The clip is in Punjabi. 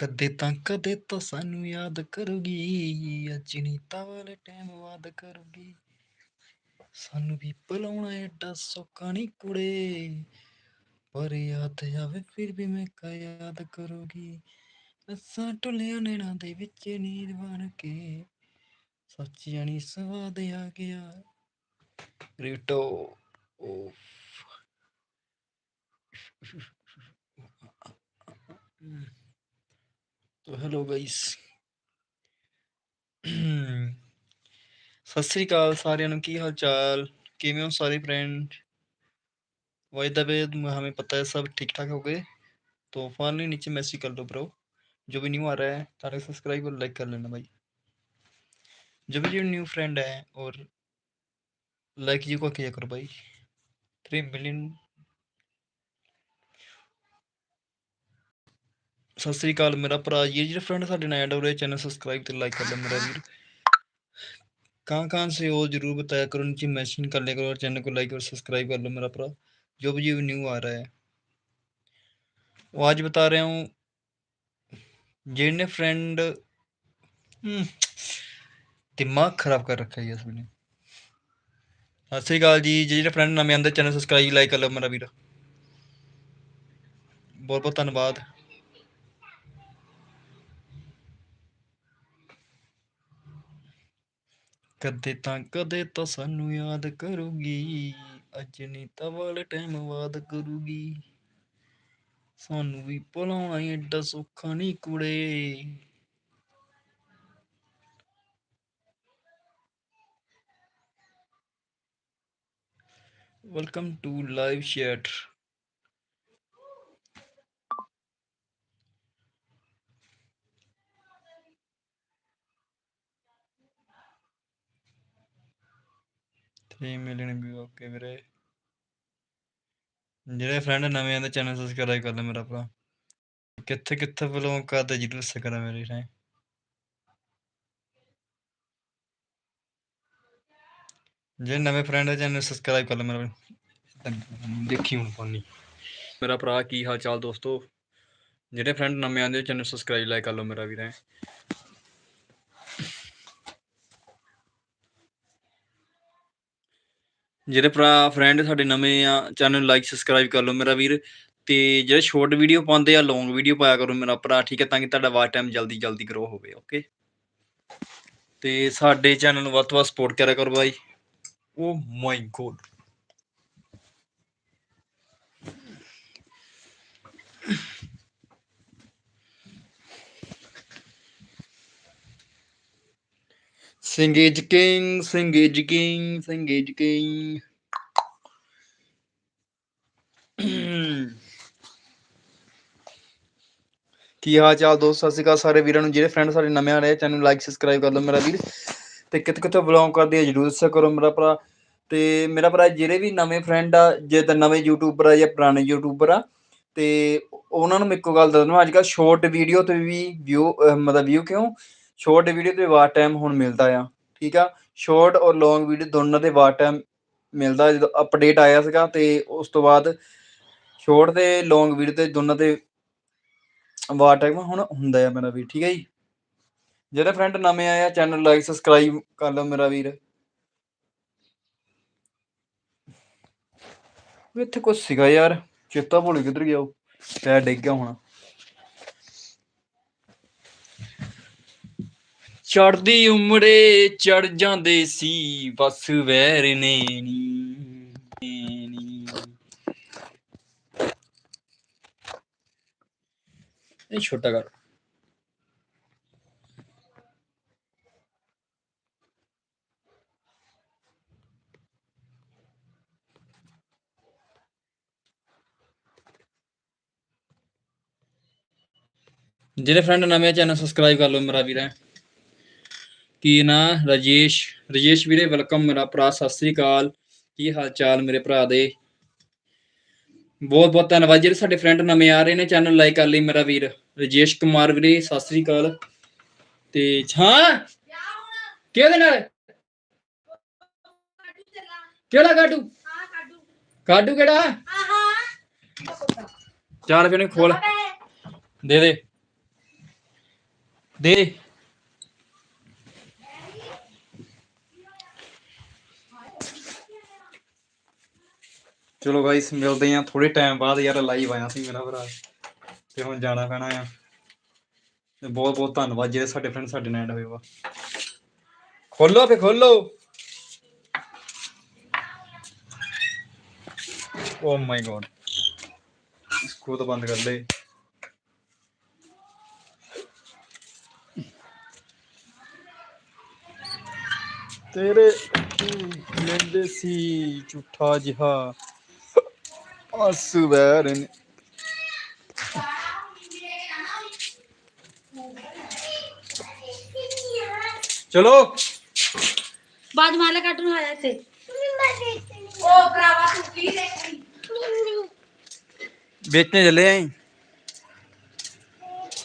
ਕਦੇ ਤਾਂ ਕਦੇ ਤਾਂ ਸਾਨੂੰ ਯਾਦ ਕਰੂਗੀ। ਅੱਜ ਤਾਂ ਵਾਲੇ ਟਾਈਮ ਬਾਅਦ ਕਰੂਗੀ। ਸਾਨੂੰ ਵੀ ਭੁਲਾਉਣਾ ਐਡਾ ਸੌਖਾ ਨਹੀਂ ਕੁੜੇ। ਪਰ ਯਾਦ ਆਵੇ, ਫਿਰ ਵੀ ਮੈਂ ਕਾ ਯਾਦ ਕਰੂਗੀ। ਅਸਾਂ ਟੁੱਲਿਆਂ ਨੈਣਾ ਦੇ ਵਿੱਚ ਨੀਂਦ ਬਣ ਕੇ। ਸੱਚ ਜਾਣੀ ਸਵਾਦ ਆ ਗਿਆ। ਰੀਟੋ of hello guys Sat Sri ਅਕਾਲ ਸਾਰਿਆਂ ਨੂੰ ਕੀ ਹਾਲ ਚਾਲ ਕਿਵੇਂ ਹੋ ਸਾਰੇ फ्रेंड वाई द वे हमें पता है सब ठीक ठाक हो गए तो फाइनली नीचे मैसेज कर दो ब्रो जो भी न्यू आ रहा है तारे सब्सक्राइब और लाइक कर लेना भाई जो भी जो न्यू फ्रेंड है और लाइक जी को किया करो भाई थ्री मिलियन ਸਤਿ ਸ੍ਰੀ ਅਕਾਲ ਮੇਰਾ ਭਰਾ ਜੀ ਜਿਹੜੇ फ्रेंड ਸਾਡੇ ਨਾਲ ऐड हो रहे चैनल सब्सक्राइब तो लाइक कर लो मेरा वीर कहाँ कहाँ से हो जरूर बताया करो नीचे मैसेज कर लिया करो और चैनल को लाइक और सब्सक्राइब कर लो मेरा भरा जो भी न्यू आ रहा है वो आज बता रहा हूँ जिन्हें फ्रेंड दिमाग खराब कर रखा है इसने ਸਤਿ ਸ੍ਰੀ ਅਕਾਲ ਜੀ ਜਿਹੜੇ ਫਰੈਂਡ ਨਵੇਂ ਆਂਦੇ ਚੈਨਲ ਸਬਸਕ੍ਰਾਈਬ ਲਾਈਕ ਕਰ ਲਓ ਮੇਰਾ ਵੀਰ ਬਹੁਤ ਬਹੁਤ ਧੰਨਵਾਦ ਕਦੇ ਤਾਂ ਕਦੇ ਤਾਂ ਸਾਨੂੰ ਯਾਦ ਕਰੂਗੀ। ਅੱਜ ਨਹੀਂ ਤਾਂ ਵਾਲੇ ਟਾਈਮ ਬਾਅਦ ਕਰੂਗੀ। ਸਾਨੂੰ ਵੀ ਭੁਲਾਉਣਾ ਐਡਾ ਸੌਖਾ ਨਹੀਂ ਕੁੜੇ। Welcome to live chat three million we okay ਵੀਰੇ। ਜਿਹੜੇ ਫਰੈਂਡ ਨਵੇਂ ਆਂਦੇ ਚੈਨਲ ਸਬਸਕ੍ਰਾਈਬ ਕਰ ਲੈ ਮੇਰਾ ਭਰਾ। ਕਿੱਥੇ ਕਿੱਥੇ ਬਲੌਂਗ ਕਰਦੇ ਜਰੂਰ ਸੇ ਕਰਾਂ ਮੇਰੇ ਨੇ ਜੇ ਨਵੇਂ ਫਰੈਂਡ ਹੈ ਚੈਨਲ ਸਬਸਕ੍ਰਾਈਬ ਕਰ ਲੈ ਮੇਰਾ ਦੇਖੀ ਹੁਣ ਪਾਣੀ ਮੇਰਾ ਭਰਾ, ਕੀ ਹਾਲ ਚਾਲ ਦੋਸਤੋ? ਜਿਹੜੇ ਫਰੈਂਡ ਨਵੇਂ ਆਂਦੇ ਚੈਨਲ ਸਬਸਕ੍ਰਾਈਬ ਲਾਈਕ ਕਰ ਲਓ ਮੇਰਾ ਵੀਰ। ਜਿਹੜੇ ਭਰਾ ਫਰੈਂਡ ਸਾਡੇ ਨਵੇਂ ਆ ਚੈਨਲ ਲਾਈਕ ਸਬਸਕ੍ਰਾਈਬ ਕਰ ਲਓ ਮੇਰਾ ਵੀਰ ਤੇ ਜਿਹੜੇ ਸ਼ਾਰਟ ਵੀਡੀਓ ਪਾਉਂਦੇ ਆ ਲੌਂਗ ਵੀਡੀਓ ਪਾਇਆ ਕਰੋ ਮੇਰਾ ਭਰਾ, ਠੀਕ ਹੈ, ਤਾਂ ਕਿ ਤੁਹਾਡਾ ਵਾਚ ਟਾਈਮ ਜਲਦੀ ਜਲਦੀ ਗਰੋ ਹੋਵੇ ਓਕੇ ਤੇ ਸਾਡੇ ਚੈਨਲ ਨੂੰ ਵੱਧ ਤੋਂ ਵੱਧ ਸਪੋਰਟ ਕਰਿਆ ਕਰੋ ਬਾਈ। ਓ my god Singage King, Singage King, Singage King. ਕੀ ਹਾਲ ਚਾਲ ਦੋਸਤ? ਸਤਿ ਸ਼੍ਰੀ ਅਕਾਲ ਸਾਰੇ ਵੀਰਾਂ ਨੂੰ ਜਿਹੜੇ ਫਰੈਂਡ ਸਾਡੇ ਨਵੇਂ ਆ ਰਹੇ ਚੈਨਲ ਨੂੰ ਲਾਈਕ ਸਬਸਕ੍ਰਾਈਬ ਕਰ ਲਓ ਮੇਰਾ ਵੀਰ। ਤੇ ਕਿਤੇ ਕਿਤੇ ਬਲੌਂਗ ਕਰਦੇ ਆ ਜਰੂਰ ਦੱਸਿਆ ਕਰੋ ਮੇਰਾ ਭਰਾ। ਤੇ ਮੇਰਾ ਭਰਾ ਜਿਹੜੇ ਵੀ ਨਵੇਂ ਫਰੈਂਡ ਆ ਜੇ ਤਾਂ ਨਵੇਂ ਯੂਟਿਊਬਰ ਆ ਜਾਂ ਪੁਰਾਣੇ ਯੂਟਿਊਬਰ ਆ ਤੇ ਉਹਨਾਂ ਨੂੰ ਮੈਂ ਇੱਕੋ ਗੱਲ ਦੱਸ ਦਵਾਂ ਅੱਜ ਕੱਲ ਸ਼ਾਰਟ ਵੀਡੀਓ ਤੇ ਵੀ ਵਿਊ ਮਤਲਬ ਵਿਊ ਕਿਉਂ? ਸ਼ਾਰਟ ਵੀਡੀਓ ਤੇ ਵਾਟ ਟਾਈਮ ਹੁਣ ਮਿਲਦਾ ਆ, ਠੀਕ ਆ? ਸ਼ਾਰਟ ਔਰ ਲੌਂਗ ਵੀਡੀਓ ਦੋਨਾਂ ਦੇ ਵਾਟ ਟਾਈਮ ਮਿਲਦਾ, ਜਦੋਂ ਅਪਡੇਟ ਆਇਆ ਸੀਗਾ ਤੇ ਉਸ ਤੋਂ ਬਾਅਦ ਸ਼ਾਰਟ ਤੇ ਲੌਂਗ ਵੀਡੀਓ ਤੇ ਦੋਨਾਂ ਤੇ ਵਾਟ ਟਾਈਮ ਹੁਣ ਹੁੰਦਾ ਆ ਮੇਰਾ ਵੀਰ, ਠੀਕ ਹੈ ਜੀ? ਜਿਹੜੇ ਫਰੈਂਡ ਨਵੇਂ ਆਇਆ ਚੈਨਲ ਲਾਈਕ ਸਬਸਕ੍ਰਾਈਬ ਕਰ ਲਓ ਮੇਰਾ ਵੀਰ। ਇੱਥੇ ਕੁਝ ਸੀਗਾ ਯਾਰ, ਚੇਤਾ ਭੁੱਲ ਕਿੱਧਰ ਗਿਆ ਉਹ ਪੈਰ ਡਿੱਗ ਗਿਆ ਹੁਣ। ਚੜਦੀ ਉਮਰੇ ਚੜ ਜਾਂਦੇ ਸੀ, ਬਸ ਵੈਰ ਨੇ ਨੀ ਇਹ ਛੋਟਾ ਕਰ ਜਿਹੜੇ ਫਰੈਂਡ ਨਵੇਂ ਚੈਨਲ ਸਬਸਕ੍ਰਾਈਬ ਕਰ ਲਓ ਮੇਰਾ ਵੀਰ ਕੀ ਨਾ ਰਾਜੇਸ਼? ਰਾਜੇਸ਼ ਵੀਰੇ ਵੈਲਕਮ ਮੇਰਾ ਭਰਾ, ਸਤਿ ਸ੍ਰੀ ਅਕਾਲ। ਕੀ ਹਾਲ ਚਾਲ ਮੇਰੇ ਭਰਾ ਦੇ? ਬਹੁਤ ਬਹੁਤ ਧੰਨਵਾਦ ਜਿਹੜੇ ਸਾਡੇ ਫਰੈਂਡ ਨਵੇਂ ਆ ਰਹੇ ਨੇ ਚੈਨਲ ਲਾਈਕ ਕਰ ਲਈ ਮੇਰਾ ਵੀਰ ਰਾਜੇਸ਼ ਕੁਮਾਰ ਵੀਰੇ, ਸਤਿ ਸ੍ਰੀ ਅਕਾਲ। ਤੇ ਹਾਂ ਕਿਹਦੇ ਨਾਲ? ਕਿਹੜਾ ਕਾਡੂ? ਕਾਡੂ ਕਿਹੜਾ? ਚਾਰ ਫਿਰ ਨੂੰ ਖੋਲ। ਦੇ। ਦੇ ਦੇ। ਚਲੋ ਗਾਇਸ ਮਿਲਦੇ ਆ ਥੋੜੇ ਟਾਈਮ ਬਾਅਦ ਯਾਰ ਲਾਈਵ ਆਇਆ ਸੀ ਮੇਰਾ ਭਰਾ। ਤੇ ਹੁਣ ਜਾਣਾ ਪੈਣਾ ਆ। ਤੇ ਬਹੁਤ ਬਹੁਤ ਧੰਨਵਾਦ ਜਿਹੜੇ ਸਾਡੇ ਫਰੈਂਡ ਸਾਡੇ ਨਾਲ ਹੋਏ ਵਾ। ਖੋਲੋ ਫੇ ਖੋਲੋ। ਓ ਮਾਈ ਗॉड इसको तो बंद कर ले ਤੇਰੇ ਲੈਂਦੇ ਸੀ ਝੂਠਾ ਜਿਹਾ? ਆਸੂ ਬੈਰਨ ਚਲੋ ਬਾਜ ਮਾਲਾ ਕਾਟੂਨ ਆਇਆ ਇੱਥੇ ਉਹ